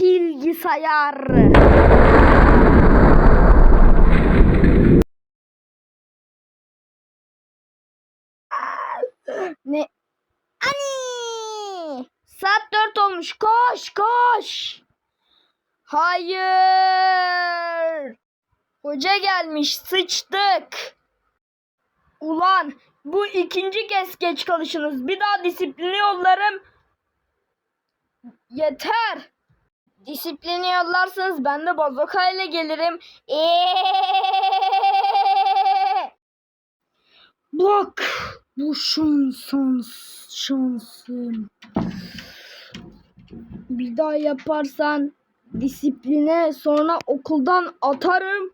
Bilgisayar. Ne? Ani! Saat dört olmuş. Koş koş. Hayır. Hoca gelmiş. Sıçtık. Ulan bu ikinci kez geç kalışınız. Bir daha disipline yollarım. Yeter. Disipline yollarsanız ben de bazoka ile gelirim. Eee! Bak bu şansın şansım. Bir daha yaparsan disipline sonra okuldan atarım.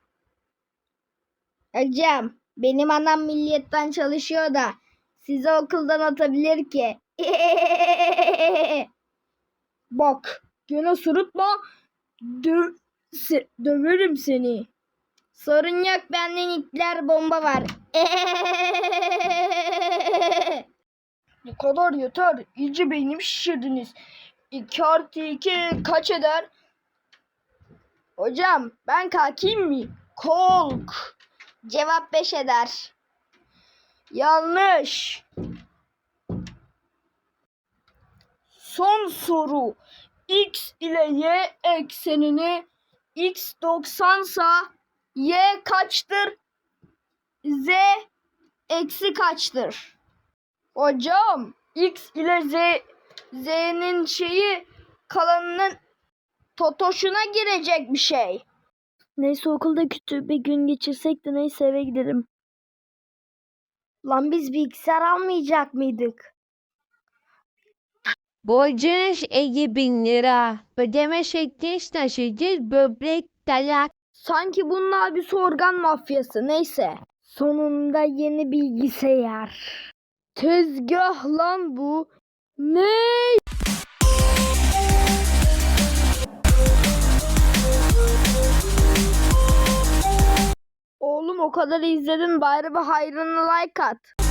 Hocam benim anam milliyetten çalışıyor da sizi okuldan atabilir ki. Bak gene sırıtma. Dö se- döverim seni. Sorun yok bende nükleer bomba var. ne kadar yeter. İyice beynimi şişirdiniz. 2 artı 2 kaç eder? Hocam ben kalkayım mı? Kalk. Cevap 5 eder. Yanlış. Son soru. X ile Y eksenini X 90 sa Y kaçtır? Z eksi kaçtır? Hocam X ile Z Z'nin şeyi kalanının totoşuna girecek bir şey. Neyse okulda kötü bir gün geçirsek de neyse eve gidelim. Lan biz bilgisayar almayacak mıydık? Borcunuz 50 bin lira. Ödeme şekliniz taşıyıcı böbrek talak. Sanki bunlar bir sorgan mafyası. Neyse. Sonunda yeni bilgisayar. Tezgah lan bu. Ne? Oğlum o kadar izledin bari bir hayrını like at.